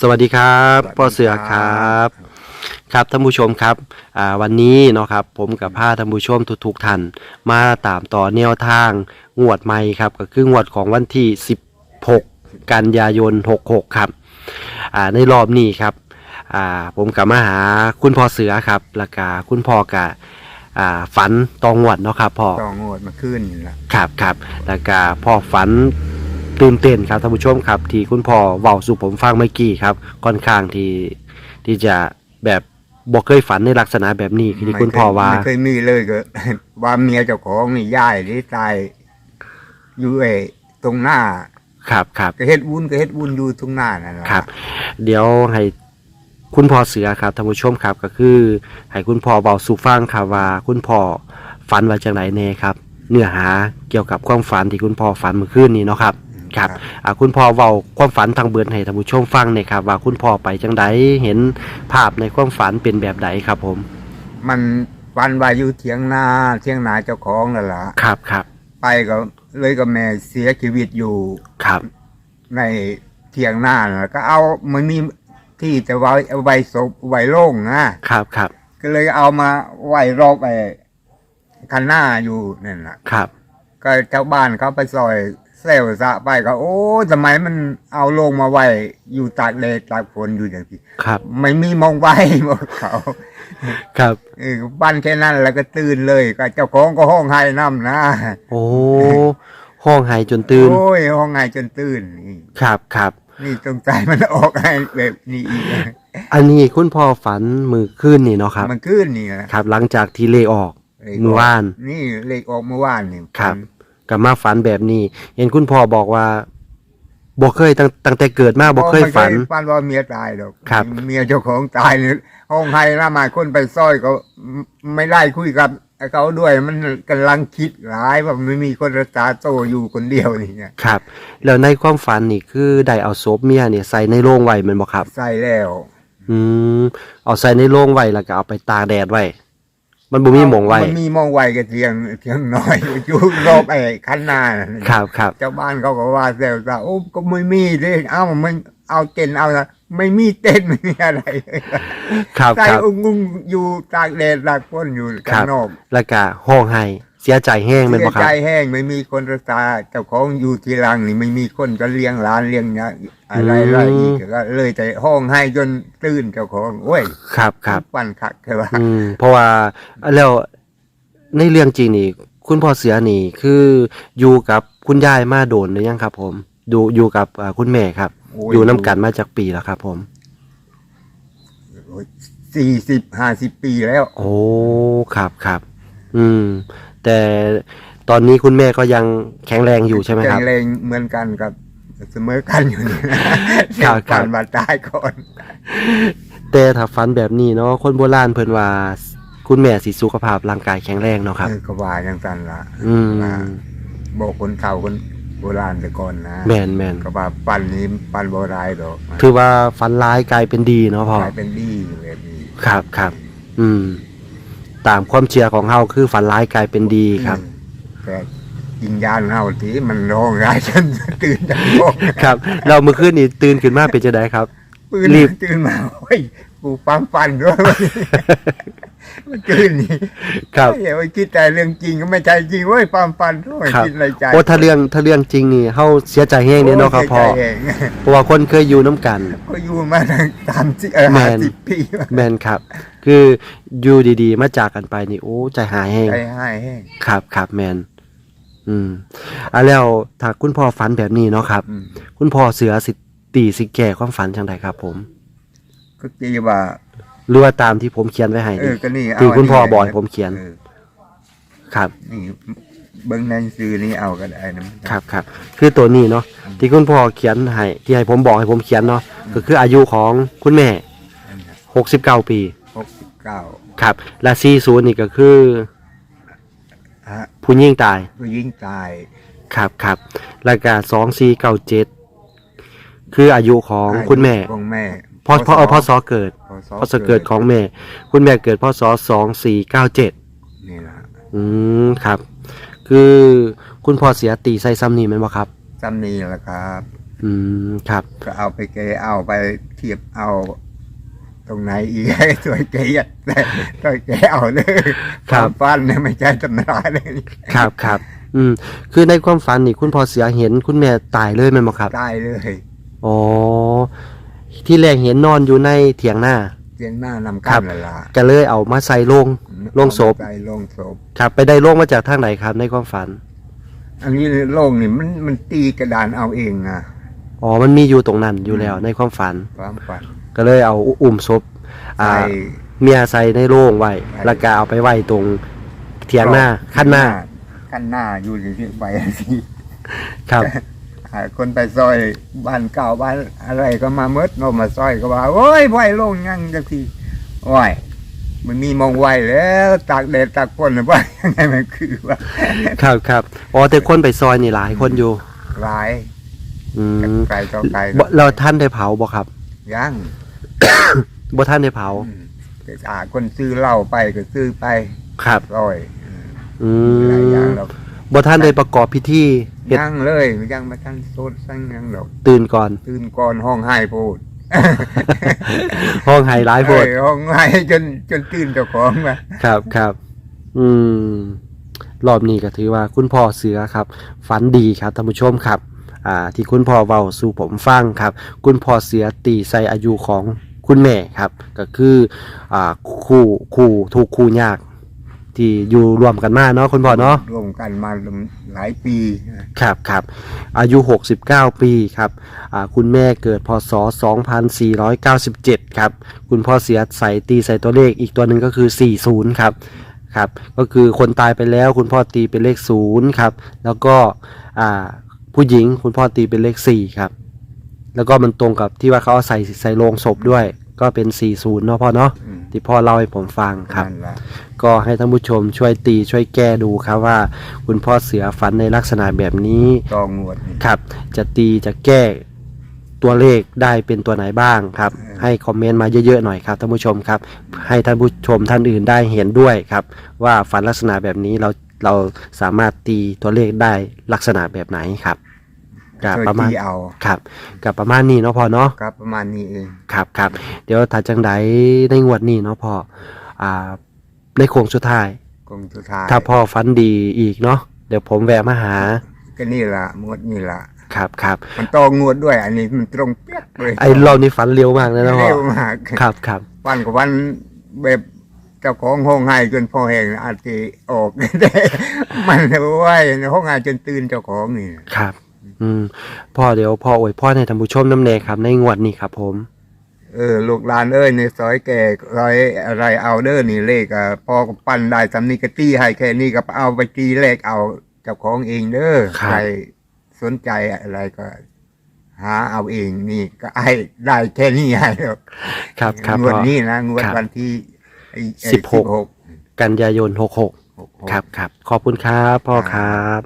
สวัสดีครับสวัสดีพ่อเสือครับ ครับท่านผู้ชมครับอ่าวันนี้เนาะครับผมกับพาท่านผู้ชมทุกๆท่านมาตามต่อแนวทางงวดใหม่ครับก็คืองวดของวันที่ 16 กันยายน 66 ครับอ่าในรอบนี้ครับอ่าผมกับมาหาคุณพ่อเสือครับแล้วก็คุณพ่อกับอ่าฝันตองวดเนาะครับพ่อต้องงวดมาขึ้นนี่ละครับครับแล้วก็พ่อฝัน ตื่นเต้นครับท่านผู้ชมครับ ที่คุณพ่อเว้าสู่ผมฟังเมื่อกี้ครับค่อนข้างที่ที่จะแบบบอกเคยฝันในลักษณะแบบนี้ที่คุณพ่อว่าไม่เคยมีเลยก็ ว่าเมียเจ้าของนี่ย่ายที่ตายอยู่ไอ้ตรงหน้า ครับครับก็เฮ็ดวุ้นก็เฮ็ดวุ้นอยู่ตรงหน้านั่นแหละครับ เดี๋ยวให้คุณพ่อเสือครับท่านผู้ชมครับก็คือ ให้คุณพ่อเบาสู่ฟังครับว่า คุณพ่อฝันว่าจังไหนแน่ครับ เนื้อหาเกี่ยวกับความฝันที่คุณพ่อฝันเมื่อคืนนี้เนาะครับ ครับอ่าคุณพ่อเว้าความฝันทางเบิดให้ท่านผู้ชมฟังหน่อยครับ ว่าคุณพ่อไปจังไดเห็นภาพในความฝันเป็นแบบใดครับผม มันวันวาอยู่เถียงนาเถียงนาเจ้าของนั่นล่ะครับครับไปก็เลยก็แม่เสียชีวิตอยู่ครับในเถียงนาน่ะก็เอามันมีที่จะไว้เอาไว้ศพไว้โล่งนะครับครับก็เลยเอามาไว้รอบไอ้คันหน้าอยู่นั่นน่ะครับ ก็เจ้าบ้านเขาไปซอย เซลล์ซะไปก็ โอ้ทำไมมันเอาลงมาไว้ อยู่ตากแดดตากฝนอยู่อย่างที่ครับ ไม่มีมองไว้บอกเขา ครับเออบ้านแค่นั้นแล้วก็ตื่นเลยก็เจ้าของก็ห้องไห้น้ำนะโอ้ห้องไห้จนตื่นโอ้ยห้องไห้จนตื่นนี่ครับครับนี่ตรงใจมันออกให้แบบนี้อีกอันนี้คุณพ่อฝันมือขึ้นนี่เนาะครับ มันขึ้นนี่นะครับ หลังจากที่เลออกลขเมื่อวาน นี่เลขออกเมื่อวานนี่ครับ กับมาฝันแบบนี้ เห็นคุณพ่อบอกว่าบ่เคยตั้งตั้งแต่เกิดมาบ่เคยฝันไม่ฝันว่าเมียตายหรอกครับ เมียเจ้าของตายเนี่ยห้องไห้ละมาคนไปซ้อยก็ไม่ได้คุยกับเขาด้วยมันกำลังคิดหลายว่าไม่มีคนรักษาโตอยู่คนเดียวนี่ไงครับ แล้วในความฝันนี่คือได้เอาศพเมียเนี่ยใส่ในโรงไว้แมันบ่ครับ ใส่แล้ว อืมเอาใส่ในโรงไว้แล้วก็เอาไปตากแดดไว้ มันบ่มีหมองไว้ มันมีมองไว้กับเทียงเทียงน้อยอยู่รอบไอ้คันนาน่ะครับครับเจ้าบ้านเขาก็ว่าเซลซะโอ้ก็ไม่มีเลยเอ้ามันเอาเต็นท์เอาละไม่มีเต็นท์ไม่มีอะไรเลยครับใส่ครับอุ้งงุ้งอยู่ตากแดดตากฝนอยู่ครัข้างบนอกแล้วก็ห้องไห้เสียใจแห้งแม่นเสีบ่ยครัใจบแห้งไม่มีคนรักษาเจ้าของอยู่ทีหลังนี่ไม่มีคนก็เลี้ยงหลานเลี้ยงเนี่ยอะไรอืม อะไรอีกก็เลยแต่ห้องให้จนตื่นเจ้าของโอ้ยครับครับปั่นคักแค่ว่าอืมเพราะว่าแล้วในเรื่องจริงนี่ คุณพ่อเสือนี่คืออยู่กับคุณยายมาโดนหรือยังครับ ผมดูอยู่กับอ่าคุณแม่ครับอยู่น้กันมาจากปีแล้วครับ ผม สี่สิบห้าสิบปีแล้ว โอ้ครับครับ อืม แต่ตอนนี้คุณแม่ก็ยังแข็งแรงอยู่ใช่ไหมคแข็รับงแรงเหมือนกันกับเสมอกันอยู่นี่ครับครับก่อนมาตายก่อนแต่ถ้าฝันแบบนี้เนาะคนโบราณเพิ่นว่าคุณแม่สิสุขภาพร่างกายแข็งแรงเนาะครับเออก็ว่าอย่างนั้นละอืมว่าบอกคนเฒ่าคนโบราณแต่ก่อนนะแม่นแม่นก็ว่าปั้นนี้ปั้นโบราณดอกถือว่าฝันร้ายกลายเป็นดีเนาะพ่อกลายเป็นดีแบบนี้ครับครับอืม ตามความเชื่อของเฮาคือฝันร้ายกลายเป็นดีครับ แต่ยิงยานเฮาที่มันร้องร้ายจนตื่นจากโลกครับ เราเมื่อคืนนี้ตื่นขึ้นมาเป็นจะได้ครับ ปืนรีบ ตื่นมาโอ้ยกูปังปันด้วย มันตื่นนี่ครับเฮ้ยคิดแต่เรื่องจริงก็ไม่ใช่จริงเว้ยปังปันด้วยครับคิดในใจโอ้ถ้าเรื่องถ้าเรื่องจริงนี่เฮาเสียใจแห้งเนี่ยเนาะครับพ่อโยใจเองเพราะว่าคนเคยอยู่น้ำกัน ก็อยู่มาตั้งสามสิบเออแม่ห้านสิบปีแม่นครับ คืออยู่ดีๆ มาจากกันไปนี่โอ้ใจหายแห้งใจให้แห้งครับครับแมนอืมอะแล้วถ้าคุณพ่อฝันแบบนี้เนาะครับอืมคุณพ่อเสือสิตีสิแก่ความฝันจังไดครับ ผม ก็จีว่า หรือว่าตามที่ผมเขียนไว้ให้เอนี่อก็นี่เอาที่คุณพ่ออันนี้บอกให้ผมเขียน ออครับ นี่เบิ้งในหนังสือนี่เอาก็ได้นะ ครับครับคือตัวนี้เนาะที่คุณพ่อเขียนให้ที่ให้ผมบอกให้ผมเขียนเนาะก็คืออายุของคุณแม่หกสิบเก้าปีหกสิบเก้าครับ และซีศูนย์นี่ก็คือฮะผู้ยิ่งตายผู้ยิงตายครับครับแล้วก็สองสี่เก้าเจ็ดคืออายุของคุณแม่ ของแม่ พอพอเอาพอสอเกิดพพศเกิดของแม่ คุณแม่เกิดพศสองสี่เก้าเจ็ดนี่ล่ะอืมครับ คือคุณพ่อเสียตีใส่ซ้ำนี่แมันบ่ครับจำนี่แหละครับ อืมครับ ก็เอาไปเกเอาไปเทียบเอาตรงไหนอีกสวยเกยแต่ก็แกเอาเลยครับฟันเนี่ยไม่ใช่ตำราเลยครับครับอืมคือในความฝันนี่คุณพ่อเสียเห็นคุณแม่ตายเลยแม่นบ่ครับตายเลยอ๋อ ที่แรกเห็นนอนอยู่ในเถียงหน้าเจียงหน้านำครักันบละล่ะก็เลยเอามาใส่โลง โรงศพ ใส่โลงศพ ครับไปได้โลงมาจากทางไหนครับในความฝัน อันนี้โลงนี่มันมันตีกระดานเอาเองอะอ๋อ มันมีอยู่ตรงนั้นอยู่แล้วในความฝัน ความฝันก็เลยเอาอุ้มศพอ่าใส่ เมียใส่ในโล่งไว้ใช่แล้วก็เอาไปไว้ตรงเถียงหน้าขั้นหน้าขั้นหน้าอยู่ที่ไปที่ครับหา คนไปซอยบ้านเก่าบ้านอะไรก็มาเมดโนมาซอยก็ว่าโอ้ยไหวโลงยังจังทีโอ้ยมันมีมองไหวแล้วตากแดดตากฝนหรือว่ายังไงมันคือว่าครับครับอ๋อแต่คนไปซอยนี่หลายคนอยู่หลายอืมไกลต่อไกลบ่เราท่านได้เผาบ่ครับยังบ่ท่านได้เผาอืมแต่อ่าคนซื้อเหล้าไปก็ซื้อไปครับร้อยอืหลายอย่างมเรา บ่ท่านได้ประกอบพิธีเฮ็ดยังเลยยังมาทันโซดสั่งยังดอก ตื่นก่อน ตื่นก่อนห้องไห้พูดห้องไฮไลท์โพดเอ้ยห้องไห้จนจนตื่นเจ้าของมาครับครับ อืมรอบนี้ก็ถือว่าคุณพ่อเสือครับฝันดีครับท่านผู้ชมครับอ่าที่คุณพ่อเว้าสู่ผมฟังครับ คุณพ่อเสือตีใส่อายุของคุณแม่ครับ ก็คืออ่าคู่คู่ถูกคู่ยาก ที่อยู่รวมกันมาเนาะคุณพ่อเนาะรวมกันมาหลายปีครับครับอายุ 69 ปีครับอ่าคุณแม่เกิดพศ 2497 ครับ คุณพ่อเสียใส่ตีใส่ตัวเลขอีกตัวหนึ่งก็คือ 40 ครับครับก็คือคนตายไปแล้วคุณพ่อตีเป็นเลข0ครับแล้วก็อ่าผู้หญิงคุณพ่อตีเป็นเลข4ครับแล้วก็มันตรงกับที่ว่าเขาเอาใส่ใส่โลงศพด้วย ก็เป็น 40 เนาะพ่อเนาะอืม ที่พ่อเล่าให้ผมฟังครับ นั่นล่ะก็ให้ท่านผู้ชมช่วยตีช่วยแก้ดูครับว่า คุณพ่อเสือฝันในลักษณะแบบนี้ตองงวดนี่ ครับ จะตีจะแก้ตัวเลขได้เป็นตัวไหนบ้างครับเออให้คอมเมนต์มาเยอะๆหน่อยครับท่านผู้ชมครับ ให้ท่านผู้ชมท่านอื่นได้เห็นด้วยครับ ว่าฝันลักษณะแบบนี้เราเราสามารถตีตัวเลขได้ลักษณะแบบไหนครับ กับช่วยประมาณที่เอาครับกับประมาณนี้เนาะพ่อเนาะ ครับประมาณนี้เองครับครับเดี๋ยวถ้าจังใดในงวดนี้เนาะพ่ออ่าในโค้งสุดท้าย กงสุดท้ายถ้าพ่อฝันดีอีกเนาะเดี๋ยวผมแวะมาหาก็นี่ล่ะงวดนี่ล่ะครับครับมันตองงวดด้วย อันนี้มันตรงเป๊ะเลยไอ้เรานี่ฝันเร็วมากเลยนะพ่อเร็วมากครับครับวันกับวันแบบเจ้าของห้องไห้จนพอแห้งอาจจะออก ได้ มันว่าในห้องไห้จนตื่นเจ้าของนี่ ครับ อืมพ่อเดี๋ยวพ่ออวยพ่อในท่านผู้ชมน้ำเนครับ ในงวดนี้ครับ ผม เออลูกหลานเอ้ยในซอยแก่ร้อยอะไรเอาเด้อนี่เลขอะพอปั้นได้สำนิกตี้ให้แค่นี้ก็เอาไปตีเลขเอาเจ้าของเองเด้อใครสนใจอะไรก็ หาเอาเองนี่ก็ให้ได้แค่นี้ให้หรอกครับครับงวดพ่อนี้นะงวดครับวันที่ไอ้ไอ้สิบหกหกกันยายนหกหกหกหกครับครับขอบคุณครับพ่อครับ